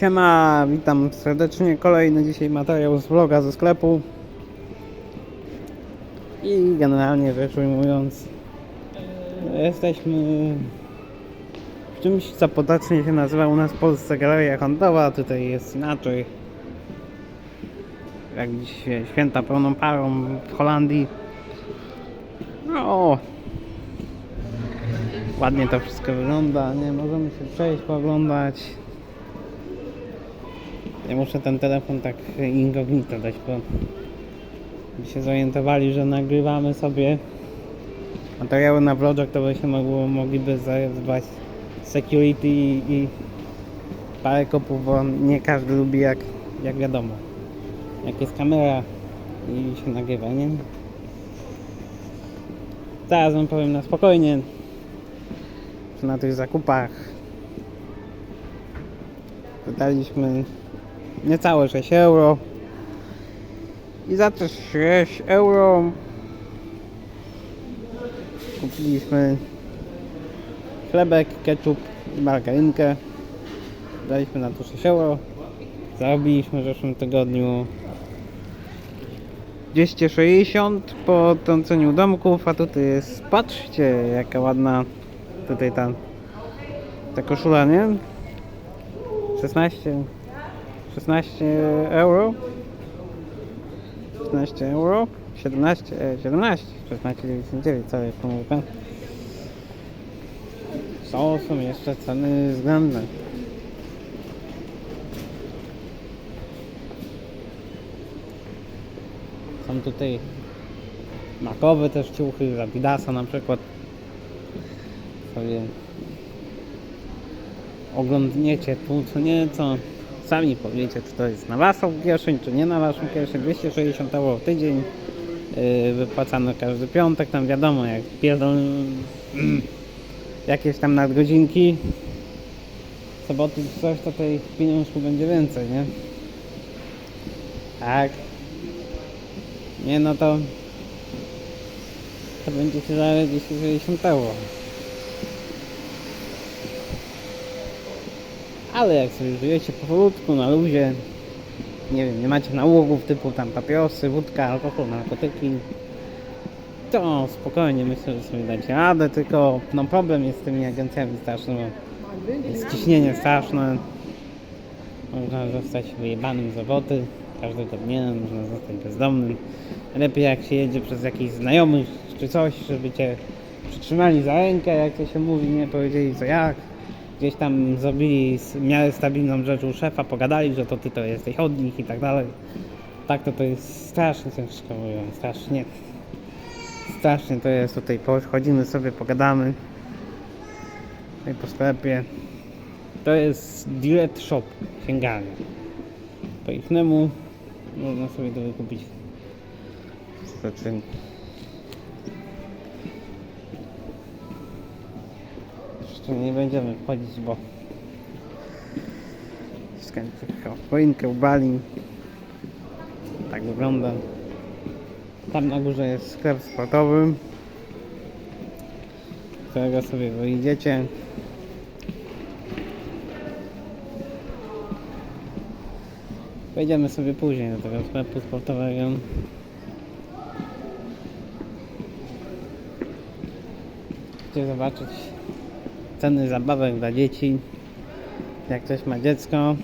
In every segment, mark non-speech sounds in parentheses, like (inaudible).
Siema, witam serdecznie. Kolejny dzisiaj materiał z vloga ze sklepu. I generalnie rzecz ujmując, jesteśmy w czymś, co potocznie się nazywa u nas w Polsce Galeria Handlowa. Tutaj jest inaczej. Jak dziś święta pełną parą w Holandii. No, ładnie to wszystko wygląda. Nie możemy się przejść, pooglądać. Ja muszę ten telefon tak incognito dać, bo by się zorientowali, że nagrywamy sobie materiały na vlogach, to by się mogło, mogliby zajebać security i, i parę kopów, bo nie każdy lubi jak, jak wiadomo. Jak jest kamera i się nagrywa, nie? Teraz wam powiem na spokojnie, że na tych zakupach wydaliśmy niecałe 6 euro. I za te 6 euro kupiliśmy chlebek, ketchup i margarynkę daliśmy na to 6 euro. Zarobiliśmy w zeszłym tygodniu 260 po trąceniu domków, a tutaj jest, patrzcie jaka ładna tutaj ta, ta koszula, nie? 16 16 euro? 16 euro? 17, e, 17 16,99 całej pomówka są, są jeszcze ceny względne. Są tutaj makowe też ciuchy, Adidasa na przykład. Sobie oglądniecie tu co nieco sami powiecie czy to jest na waszą kieszeń czy nie na waszą kieszeń. 260 euro w tydzień yy, wypłacano każdy piątek. Tam wiadomo jak pierdol mm, jakieś tam nadgodzinki. Soboty czy coś to tej pieniążku będzie więcej nie? Tak. Nie no to to będzie się zaraz 260 euro Ale jak sobie żyjecie powolutku, na luzie, nie wiem, nie macie nałogów typu tam papierosy, wódka, alkohol, narkotyki, to spokojnie myślę, że sobie dacie radę, tylko no problem jest z tymi agencjami straszny, bo jest ciśnienie straszne, można zostać wyjebanym z roboty każdego dnia, można zostać bezdomnym. Lepiej jak się jedzie przez jakichś znajomych czy coś, żeby cię przytrzymali za rękę, jak to się mówi, nie powiedzieli co jak gdzieś tam zrobili w miarę stabilną rzecz u szefa, pogadali, że to ty to jesteś od nich i tak dalej. Tak to to jest strasznie ciężko mówiąc, strasznie. Strasznie to jest tutaj, chodzimy sobie, pogadamy. Tutaj po sklepie. To jest Direct Shop, księgarnia. Po ichnemu można sobie to wykupić. Jeszcze nie będziemy wchodzić, bo skończy choinkę ubali. Tak wygląda. Tam na górze jest sklep sportowy, z którego sobie wyjdziecie. Wejdziemy sobie później do tego sklepu sportowego. Chcecie zobaczyć ceny zabawek dla dzieci. Jak ktoś ma dziecko,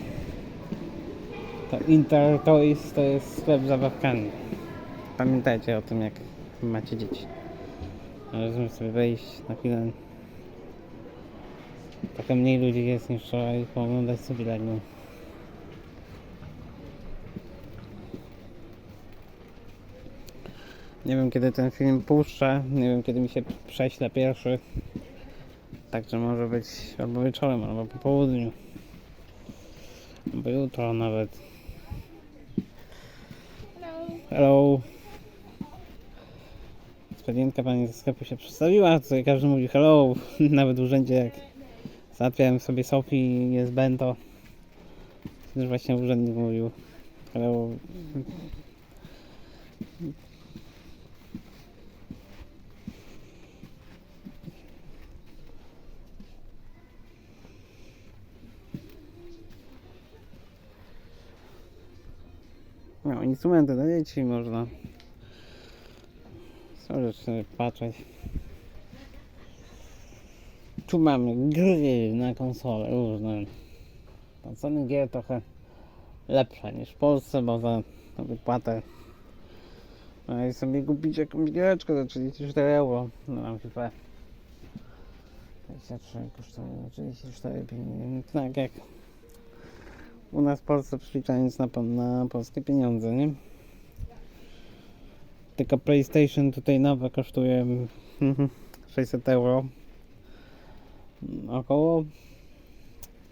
to Inter Toys to jest sklep zabawkami. Pamiętajcie o tym, jak macie dzieci. Możemy sobie wejść na chwilę. Trochę mniej ludzi jest niż wczoraj, pooglądać sobie legną. Nie wiem kiedy ten film puszczę, nie wiem kiedy mi się prześle pierwszy. Także może być albo wieczorem, albo po południu. Albo jutro nawet. Hello. Ekspedientka pani ze sklepu się przedstawiła, tutaj każdy mówi hello. (laughs) Nawet w urzędzie jak załatwiałem sobie Sofii jest bento. Też właśnie urzędnik mówił hello. Instrumenty dla dzieci można. Są rzeczy patrzeć. Tu mamy gry na konsolę różne. Tam ceny gier trochę lepsze niż w Polsce, bo za wypłatę no i sobie kupić jakąś giereczkę za 34 euro. No mam FIFA 23 kosztuje 34 pieniędzy. Tak jak u nas w Polsce przeliczając na, na polskie pieniądze, nie? Tylko PlayStation tutaj nowe kosztuje mhm, 600 euro. Około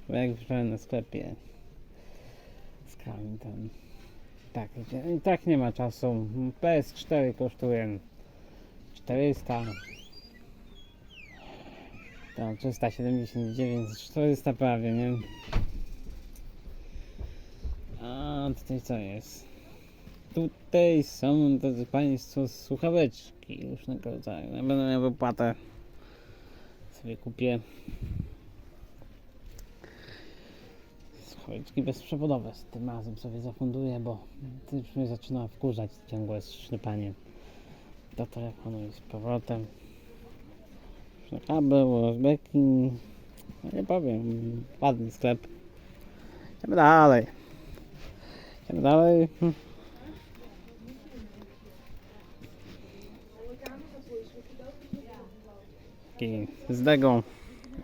jak wziąłem na sklepie z tam. Tak, i tak nie ma czasu. PS4 kosztuje 400. Tam 379, 400 prawie, nie? A tutaj co jest? Tutaj są, drodzy Państwo, słuchaweczki różnego rodzaju. Ja będę miał wypłatę. Sobie kupię słuchaweczki bezprzewodowe. Z tym razem sobie zafunduję, bo to już mnie zaczyna wkurzać ciągłe szczypanie do telefonu i z powrotem. Kabel, USB-ki. No nie powiem, ładny sklep. Idziemy dalej. Idziemy dalej. Hm. Taki z Degą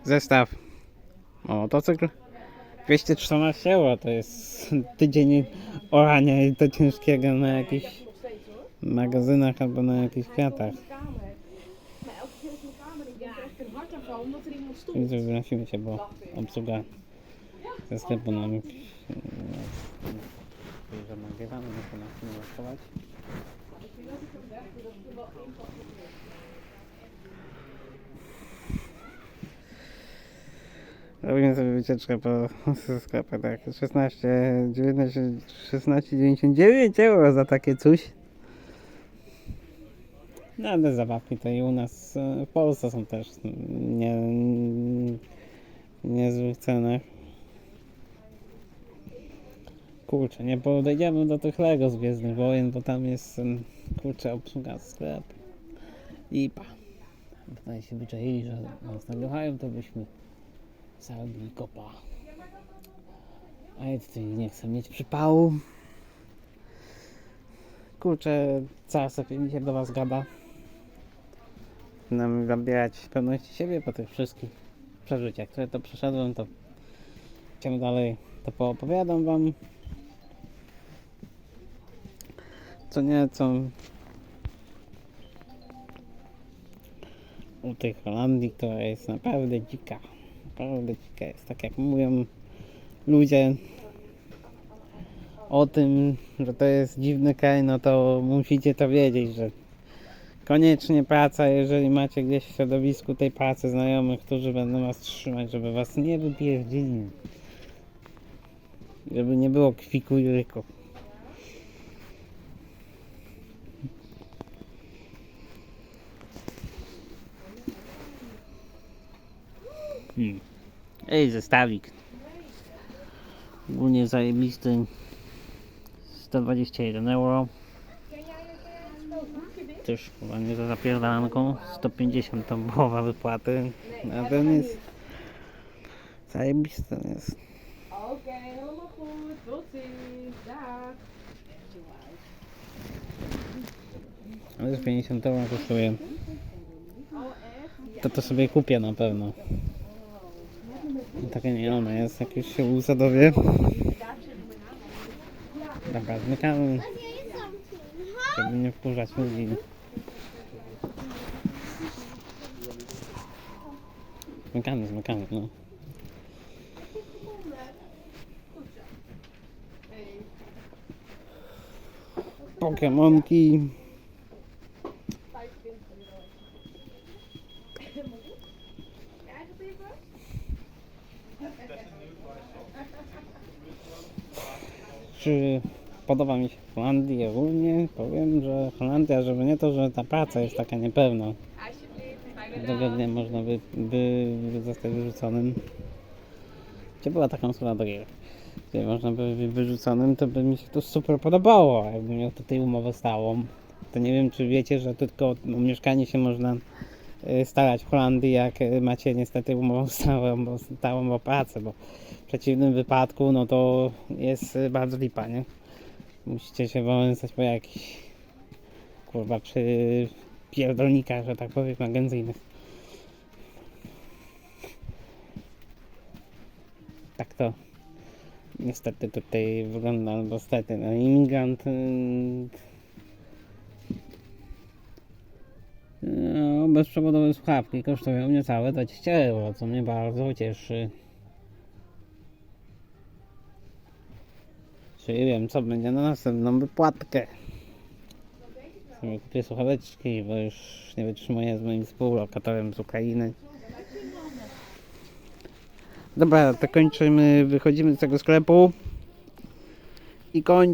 zestaw o motocykl 214 euro to jest tydzień orania i to ciężkiego na jakichś magazynach albo na jakichś kwiatach. Stond. wynosimy się, bo obsługa ze sklepu nam że nagrywamy, nie chcę nas nie łaskować. Robimy sobie wycieczkę po sklepie, tak, 16, 19, 16,99 euro za takie coś. No ale zabawki to i u nas e, w Polsce są też nie, niezłych cenach. Kurczę, nie podejdziemy do tych Lego z Gwiezdnych Wojen, bo tam jest kurczę obsługa sklep. Lipa. Tutaj się wyczaili, że nas nagrywają, to byśmy zarobili kopa. A ja tutaj nie chcę mieć przypału. Kurczę, zaraz sobie mi się do was gada. Nam zabierać pewności siebie po tych wszystkich przeżyciach, które to przeszedłem, to idziemy dalej, to poopowiadam wam. Co nieco u tej Holandii, która jest naprawdę dzika. Naprawdę dzika jest, tak jak mówią ludzie o tym, że to jest dziwny kraj, no to musicie to wiedzieć, że koniecznie praca, jeżeli macie gdzieś w środowisku tej pracy znajomych, którzy będą was trzymać, żeby was nie wypierdzili. Żeby nie było kwiku i ryku. Hmm. Ej, zestawik. Ogólnie zajebisty. 121 euro. Też chyba nie za zapierdalanką. 150 to połowa wypłaty. A ten jest zajebisty jest. Ale już 50 euro kosztuje. To to sobie kupię na pewno. Takie nie one jest, jak już się usadowię. Dobra, zmykamy, żeby nie wkurzać ludzi. Zmykamy, zmykamy, no. Pokemonki. Czy podoba mi się Holandia ogólnie? Powiem, że Holandia, żeby nie to, że ta praca jest taka niepewna. Dogodnie można by, by, zostać wyrzuconym. Gdzie była taka konsola do gier? Gdzie można by być wyrzuconym, to by mi się to super podobało, jakbym miał tutaj umowę stałą. To nie wiem, czy wiecie, że tylko mieszkanie się można starać w Holandii, jak y, macie niestety umowę (laughs) stałą, bo, stałą o pracę, bo w przeciwnym wypadku, no to jest y, bardzo lipa, nie? Musicie się wąsać po jakichś, kurwa, przy pierdolnikach, że tak powiem, agencyjnych. Tak to niestety tutaj wygląda, albo stety, no imigrant yy, bezprzewodowe słuchawki kosztują niecałe 20 euro, co mnie bardzo cieszy. Czyli wiem, co będzie na następną wypłatkę. Kupię słuchaweczki, bo już nie wytrzymuję z moim współlokatorem z Ukrainy. Dobra, to kończymy, wychodzimy z tego sklepu i kończymy.